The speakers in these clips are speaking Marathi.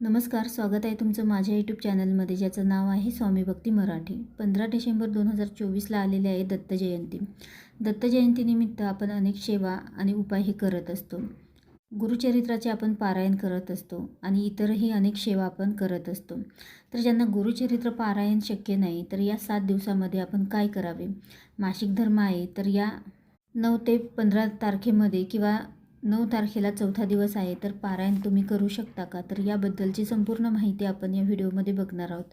नमस्कार स्वागत आहे तुमचं माझ्या यूट्यूब चॅनलमध्ये ज्याचं नाव आहे स्वामी भक्ती मराठी. पंधरा डिसेंबर दोन हजार चोवीसला आलेले आहे दत्त जयंती. दत्त जयंतीनिमित्त आपण अनेक सेवा आणि उपाय हे करत असतो. गुरुचरित्राचे आपण पारायण करत असतो आणि इतरही अनेक सेवा आपण करत असतो. तर ज्यांना गुरुचरित्र पारायण शक्य नाही तर या सात दिवसामध्ये आपण काय करावे? मासिक धर्म आहे तर या नऊ ते पंधरा तारखेमध्ये किंवा नऊ तारखेला चौथा दिवस आहे तर पारायण तुम्ही करू शकता का? तर याबद्दलची संपूर्ण माहिती आपण या व्हिडिओमध्ये बघणार आहोत.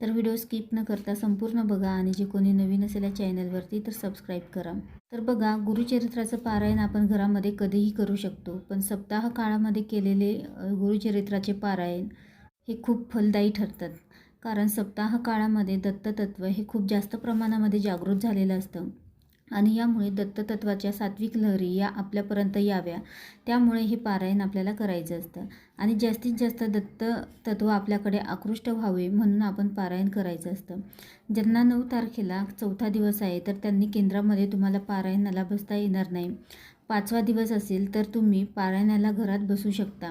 तर व्हिडिओ स्किप न करता संपूर्ण बघा आणि जे कोणी नवीन असेल या चॅनलवरती तर सबस्क्राईब करा. तर बघा गुरुचरित्राचं पारायण आपण घरामध्ये कधीही करू शकतो पण सप्ताह काळामध्ये केलेले गुरुचरित्राचे पारायण हे खूप फलदायी ठरतात. कारण सप्ताह काळामध्ये दत्ततत्व हे खूप जास्त प्रमाणामध्ये जागृत झालेलं असतं. आणि यामुळे दत्ततत्वाच्या सात्विक लहरी या आपल्यापर्यंत याव्या. त्यामुळे हे पारायण आपल्याला करायचं असतं. आणि जास्तीत जास्त दत्त तत्व आपल्याकडे आकृष्ट व्हावे म्हणून आपण पारायण करायचं असतं. ज्यांना नऊ तारखेला चौथा दिवस आहे तर त्यांनी केंद्रामध्ये तुम्हाला पारायणाला बसता येणार नाही. पाचवा दिवस असेल तर तुम्ही पारायणाला घरात बसू शकता.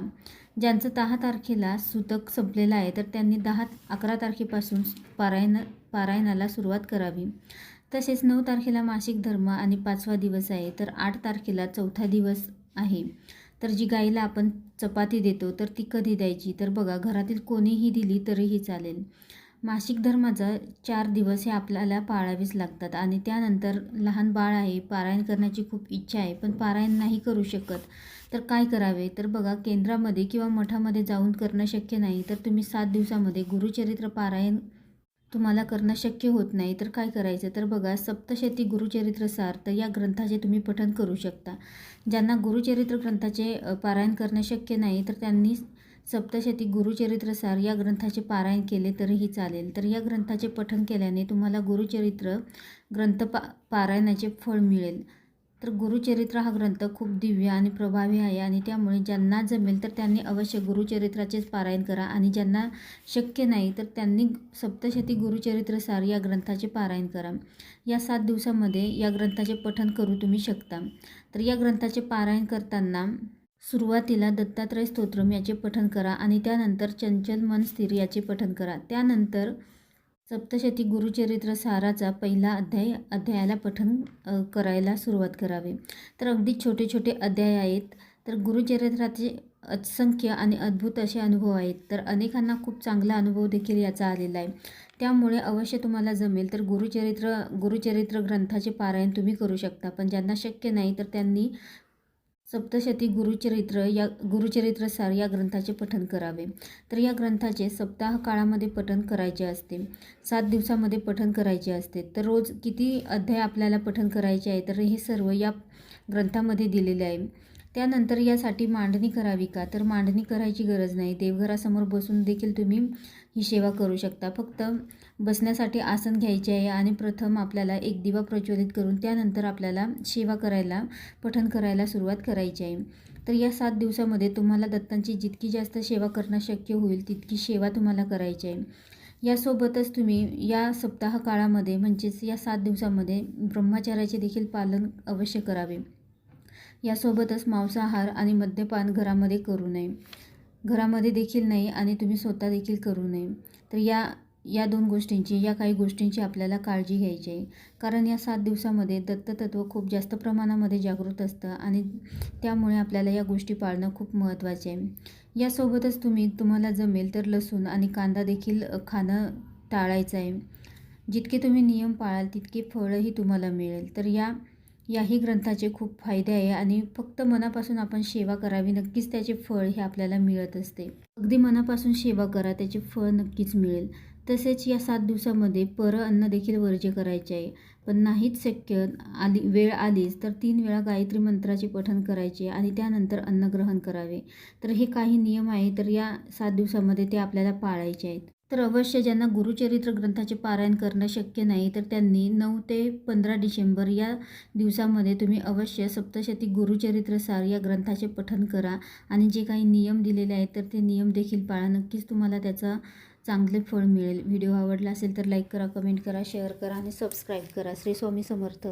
ज्यांचं दहा तारखेला सुतक संपलेलं आहे तर त्यांनी दहा अकरा तारखेपासून पारायण पारायणाला सुरुवात करावी. तसेच नऊ तारखेला मासिक धर्म आणि पाचवा दिवस आहे तर आठ तारखेला चौथा दिवस आहे. तर जी गाईला आपण चपाती देतो तर ती कधी द्यायची? तर बघा घरातील कोणीही दिली तरीही चालेल. मासिक धर्माचा चार दिवस हे आपल्याला पाळावेच लागतात आणि त्यानंतर लहान बाळ आहे पारायण करण्याची खूप इच्छा आहे पण पारायण नाही करू शकत. तर काय करावे? तर बघा केंद्रामध्ये किंवा मठामध्ये जाऊन करणं शक्य नाही तर तुम्ही सात दिवसामध्ये गुरुचरित्र पारायण तुम्हाला करणं शक्य होत नाही तर काय करायचं? तर बघा सप्तशती गुरुचरित्र सार तर या ग्रंथाचे तुम्ही पठण करू शकता. ज्यांना गुरुचरित्र ग्रंथाचे पारायण करणं शक्य नाही तर त्यांनी सप्तशती गुरुचरित्र सार या ग्रंथाचे पारायण केले तरीही चालेल. तर या ग्रंथाचे पठण केल्याने तुम्हाला गुरुचरित्र ग्रंथ पा पारायणाचे फळ मिळेल. तर गुरुचरित्र हा ग्रंथ खूप दिव्य आणि प्रभावी आहे आणि त्यामुळे ज्यांना जमेल तर त्यांनी अवश्य गुरुचरित्राचेच पारायण करा आणि ज्यांना शक्य नाही तर त्यांनी सप्तशती गुरुचरित्र सार या ग्रंथाचे पारायण करा. या सात दिवसामध्ये या ग्रंथाचे पठण करू तुम्ही शकता. तर या ग्रंथाचे पारायण करताना सुरुवातीला दत्तात्रय स्तोत्रम याचे पठण करा आणि त्यानंतर चंचल मन स्थिर याचे पठण करा. त्यानंतर सप्तशती गुरुचरित्र साराचा पहिला अध्याय अध्यायाला पठण करायला सुरुवात करावी. तर अगदी छोटे छोटे अध्याय आहेत. तर गुरुचरित्राचे असंख्य आणि अद्भुत असे अनुभव आहेत. तर अनेकांना खूप चांगला अनुभव देखील याचा आलेला आहे. त्यामुळे अवश्य तुम्हाला जमेल. तर गुरुचरित्र गुरुचरित्र ग्रंथाचे पारायण तुम्ही करू शकता. पण ज्यांना शक्य नाही तर त्यांनी सप्तशती गुरुचरित्र या गुरुचरित्रसार या ग्रंथाचे पठन करावे. तर या ग्रंथाचे सप्ताह काळामध्ये पठन करायचे असते. सात दिवसामध्ये पठन करायचे असते. तर रोज किती अध्याय आपल्याला पठन करायचे आहे तर हे सर्व या ग्रंथामध्ये दिलेले आहे. त्यानंतर यासाठी मांडणी करावी का? तर मांडणी करायची गरज नाही. देवघरासमोर बसून देखील तुम्ही ही सेवा करू शकता. फक्त बसण्यासाठी आसन घ्यायचे आहे आणि प्रथम आपल्याला एक दिवा प्रज्वलित करून त्यानंतर आपल्याला सेवा करायला पठण करायला सुरुवात करायची आहे. तर या सात दिवसामध्ये तुम्हाला दत्तांची जितकी जास्त सेवा करणं शक्य होईल तितकी सेवा तुम्हाला करायची आहे. यासोबतच तुम्ही या सप्ताह काळामध्ये म्हणजेच या सात दिवसामध्ये ब्रह्मचार्याचे देखील पालन अवश्य करावे. यासोबतच मांसाहार आणि मद्यपान घरामध्ये करू नये. घरामध्ये देखील नाही आणि तुम्ही स्वतः देखील करू नये. तर या या दोन गोष्टींची या काही गोष्टींची आपल्याला काळजी घ्यायची आहे. कारण या सात दिवसामध्ये दत्ततत्व खूप जास्त प्रमाणामध्ये जागृत असतं आणि त्यामुळे आपल्याला या गोष्टी पाळणं खूप महत्त्वाचे आहे. यासोबतच तुम्ही तुम्हाला जमेल तर लसूण आणि कांदा देखील खाणं टाळायचं आहे. जितके तुम्ही नियम पाळाल तितके फळंही तुम्हाला मिळेल. तर या याही ग्रंथाचे खूप फायदे आहे आणि फक्त मनापासून आपण सेवा करावी नक्कीच त्याचे फळ हे आपल्याला मिळत असते. अगदी मनापासून सेवा करा त्याचे फळ नक्कीच मिळेल. तसेच या सात दिवसामध्ये पर अन्न देखील वर्ज्य करायचे आहे. पण नाहीच शक्य आली वेळ आलीच तर तीन वेळा गायत्री मंत्राचे पठण करायचे आणि त्यानंतर अन्न ग्रहण करावे. तर हे काही नियम आहे तर या सात दिवसामध्ये ते आपल्याला पाळायचे आहेत. तर अवश्य ज्यांना गुरुचरित्र ग्रंथाचे पारायण करणं शक्य नाही तर त्यांनी नऊ ते पंधरा डिसेंबर या दिवसामध्ये तुम्ही अवश्य सप्तशती गुरुचरित्रसार या ग्रंथाचे पठन करा आणि जे काही नियम दिलेले आहेत तर ते नियम देखील पाळा. नक्कीच तुम्हाला त्याचा चांगले फळ मिळेल. व्हिडिओ आवडला असेल तर लाईक करा कमेंट करा शेअर करा आणि सबस्क्राईब करा. श्री स्वामी समर्थ.